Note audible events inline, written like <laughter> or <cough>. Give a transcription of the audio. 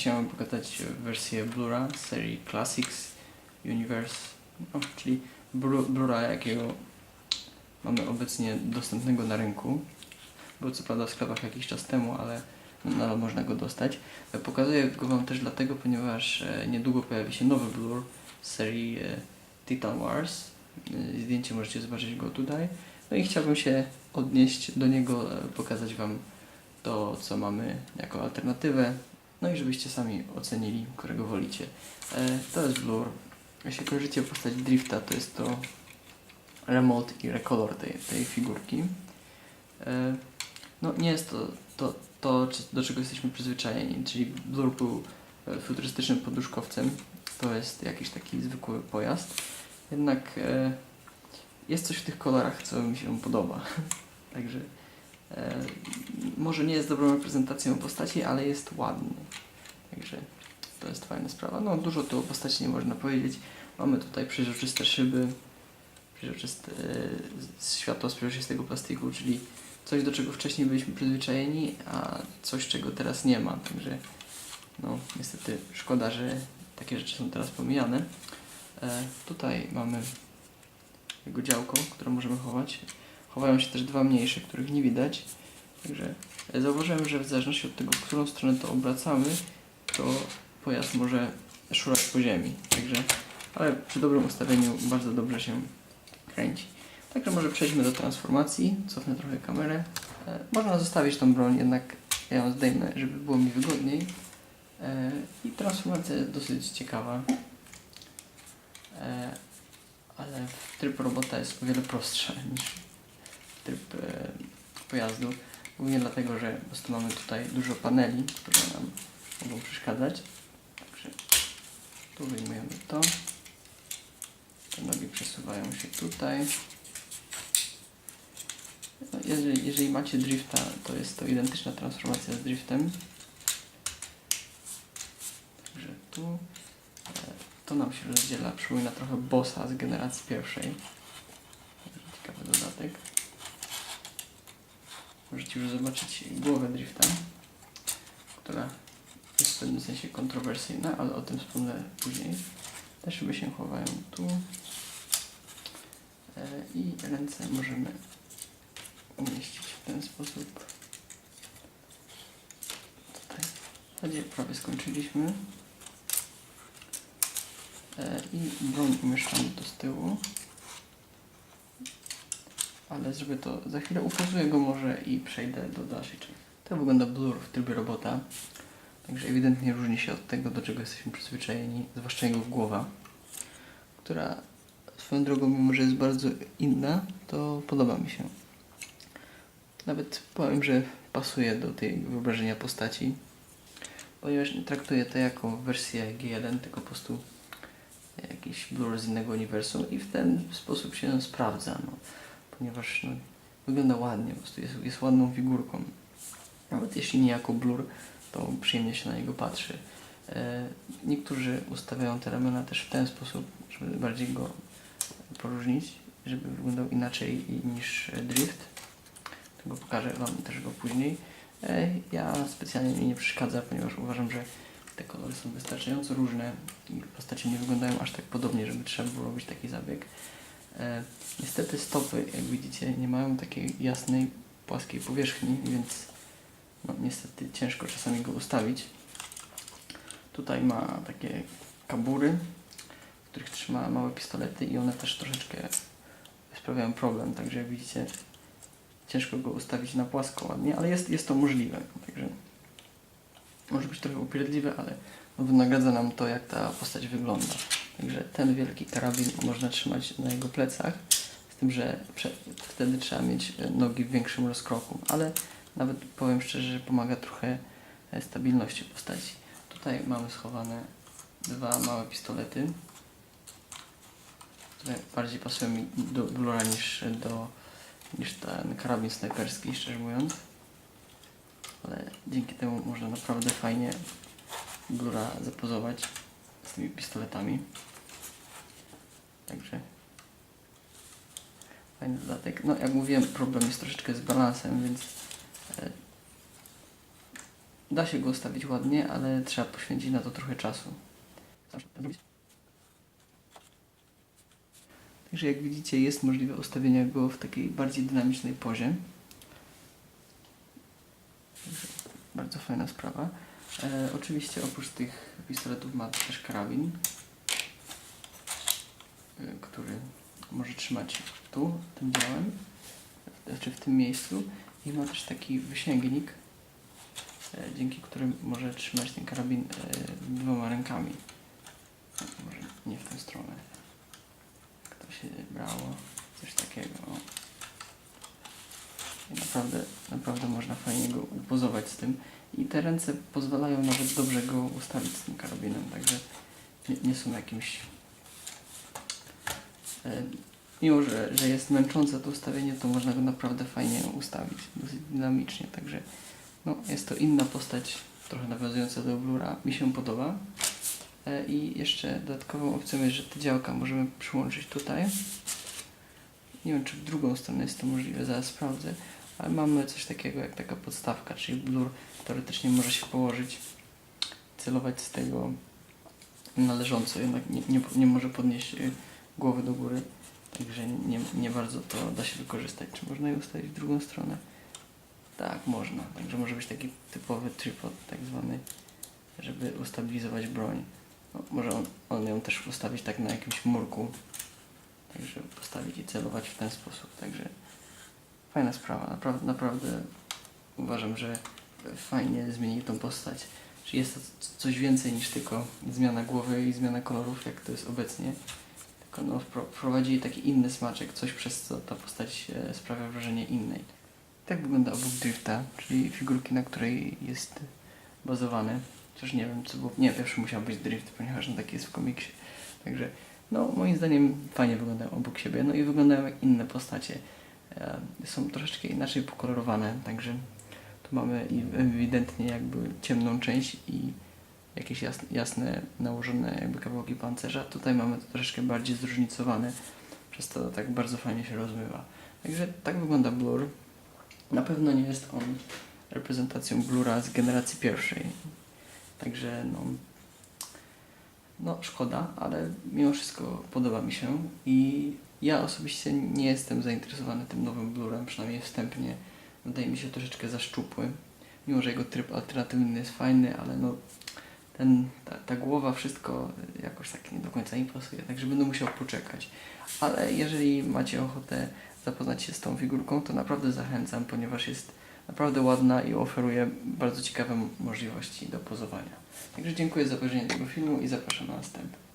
chciałem pokazać wersję Blura serii Classics Universe, no, czyli Blu- Blura, jakiego mamy obecnie dostępnego na rynku. Był co prawda w sklepach jakiś czas temu, ale nadal można go dostać. Pokazuję go Wam też dlatego, ponieważ e, niedługo pojawi się nowy Blur serii e, Titan Wars. E, Zdjęcie możecie zobaczyć go tutaj. No i chciałbym się odnieść do niego, pokazać Wam to, co mamy jako alternatywę. No i żebyście sami ocenili, którego wolicie. E, To jest Blur. Jeśli kojarzycie postać Drifta, to jest to remote i recolor tej, tej figurki. E, No nie jest to to, to do czego jesteśmy przyzwyczajeni, czyli Blur był e, futurystycznym poduszkowcem. To jest jakiś taki zwykły pojazd. Jednak e, jest coś w tych kolorach, co mi się podoba. <laughs> Także e, może nie jest dobrą reprezentacją postaci, ale jest ładny. Także to jest fajna sprawa. No dużo tu o postaci nie można powiedzieć. Mamy tutaj przeźroczyste szyby, przeźroczyste e, światło z przeźroczystego plastiku, czyli coś do czego wcześniej byliśmy przyzwyczajeni, a coś czego teraz nie ma. Także no niestety szkoda, że takie rzeczy są teraz pomijane. E, tutaj mamy jego działko, które możemy chować. Chowają się też dwa mniejsze, których nie widać. Także zauważyłem, że w zależności od tego, w którą stronę to obracamy, to pojazd może szurać po ziemi. Także, ale przy dobrym ustawieniu bardzo dobrze się kręci. Także może przejdźmy do transformacji. Cofnę trochę kamerę. E, można zostawić tą broń, jednak ja ją zdejmę, żeby było mi wygodniej. E, I transformacja jest dosyć ciekawa. E, ale tryb robota jest o wiele prostsza <laughs> niż tryb e, pojazdu. Głównie dlatego, że po prostu mamy tutaj dużo paneli, które nam mogą przeszkadzać. Także tu wyjmujemy to. Te nogi przesuwają się tutaj. No, jeżeli, jeżeli macie drifta, to jest to identyczna transformacja z driftem. Także tu e, to nam się rozdziela, przypomina trochę bossa z generacji pierwszej. Także Ciekawy dodatek. Możecie już zobaczyć głowę drifta, która jest w pewnym sensie kontrowersyjna, ale o tym wspomnę później. Te szyby się chowają tu. E, I ręce możemy umieścić w ten sposób. Tutaj. W zasadzie prawie skończyliśmy. E, I broń umieszczamy tu z tyłu. Ale zrobię to za chwilę. Upozuję go może i przejdę do dalszej części. To wygląda blur w trybie robota. Także ewidentnie różni się od tego, do czego jesteśmy przyzwyczajeni, zwłaszcza jego głowa, która swoją drogą, mimo że jest bardzo inna, to podoba mi się. Nawet powiem, że pasuje do tej wyobrażenia postaci, ponieważ nie traktuję to jako wersję G1, tylko po prostu jakiś blur z innego uniwersum i w ten sposób się sprawdza, no, ponieważ no, wygląda ładnie, po prostu jest, jest ładną figurką. Nawet jeśli nie jako blur, to przyjemnie się na niego patrzy. E, niektórzy ustawiają te ramiona też w ten sposób, żeby bardziej go poróżnić, żeby wyglądał inaczej niż drift. Tego pokażę Wam też go później. E, ja specjalnie mi nie przeszkadza, ponieważ uważam, że te kolory są wystarczająco różne i postacie nie wyglądają aż tak podobnie, żeby trzeba było robić taki zabieg. E, niestety stopy, jak widzicie, nie mają takiej jasnej, płaskiej powierzchni, więc no, niestety ciężko czasami go ustawić. Tutaj ma takie kabury, w których trzyma małe pistolety i one też troszeczkę sprawiają problem, także jak widzicie ciężko go ustawić na płasko ładnie, ale jest, jest to możliwe, także może być trochę upierdliwe, ale wynagradza nam to, jak ta postać wygląda. Także ten wielki karabin można trzymać na jego plecach, z tym, że wtedy trzeba mieć e, nogi w większym rozkroku, ale nawet powiem szczerze, że pomaga trochę e, stabilności postaci. Tutaj mamy schowane dwa małe pistolety, które bardziej pasują mi do Blura niż do niż ten karabin snajperski, szczerze mówiąc. Ale dzięki temu można naprawdę fajnie Blura zapozować z tymi pistoletami. Także fajny dodatek. No jak mówiłem, problem jest troszeczkę z balansem, więc e, da się go ustawić ładnie, ale trzeba poświęcić na to trochę czasu. Także jak widzicie jest możliwe ustawienie go w takiej bardziej dynamicznej pozie. Bardzo fajna sprawa. E, oczywiście oprócz tych pistoletów ma też karabin, który może trzymać tu, tym działem, znaczy w tym miejscu i ma też taki wysięgnik, e, dzięki którym może trzymać ten karabin e, dwoma rękami. Może nie w tę stronę. To się brało, coś takiego. I naprawdę, naprawdę można fajnie go upozować z tym. I te ręce pozwalają nawet dobrze go ustawić z tym karabinem, także nie, nie są jakimś... E, mimo, że, że jest męczące to ustawienie, to można go naprawdę fajnie ustawić, dosyć dynamicznie, także no, jest to inna postać, trochę nawiązująca do Blura, mi się podoba. E, I jeszcze dodatkową opcją jest, że te działka możemy przyłączyć tutaj. Nie wiem, czy w drugą stronę jest to możliwe, zaraz sprawdzę, ale mamy coś takiego jak taka podstawka, czyli blur teoretycznie może się położyć, celować z tego należąco, jednak nie, nie, nie może podnieść y, głowy do góry, także nie, nie bardzo to da się wykorzystać. Czy można je ustawić w drugą stronę? Tak, można. Także może być taki typowy tripod, tak zwany, żeby ustabilizować broń. No, może on, on ją też ustawić tak na jakimś murku, także postawić i celować w ten sposób. Także fajna sprawa, naprawdę, naprawdę uważam, że fajnie zmienili tą postać. Czy jest to coś więcej niż tylko zmiana głowy i zmiana kolorów, jak to jest obecnie. Tylko no, wpro- wprowadzili taki inny smaczek, coś przez co ta postać e, sprawia wrażenie innej. Tak wygląda obok Drifta, czyli figurki, na której jest bazowany. Chociaż nie wiem, co było. Nie, pierwszy musiał być Drift, ponieważ on taki jest w komiksie. Także, no, moim zdaniem fajnie wyglądają obok siebie. No i wyglądają jak inne postacie. E, są troszeczkę inaczej pokolorowane, także tu mamy ewidentnie jakby ciemną część i jakieś jasne, jasne nałożone jakby kawałki pancerza. Tutaj mamy to troszeczkę bardziej zróżnicowane, przez to tak bardzo fajnie się rozmywa. Także tak wygląda Blur. Na pewno nie jest on reprezentacją Blura z generacji pierwszej. Także no, no szkoda, ale mimo wszystko podoba mi się i ja osobiście nie jestem zainteresowany tym nowym Blurem, przynajmniej wstępnie. Wydaje mi się troszeczkę za szczupły. Mimo, że jego tryb alternatywny jest fajny, ale no ten, ta, ta głowa, wszystko jakoś tak nie do końca mi pasuje, także będę musiał poczekać. Ale jeżeli macie ochotę zapoznać się z tą figurką, to naprawdę zachęcam, ponieważ jest naprawdę ładna i oferuje bardzo ciekawe możliwości do pozowania. Także dziękuję za obejrzenie tego filmu i zapraszam na następny.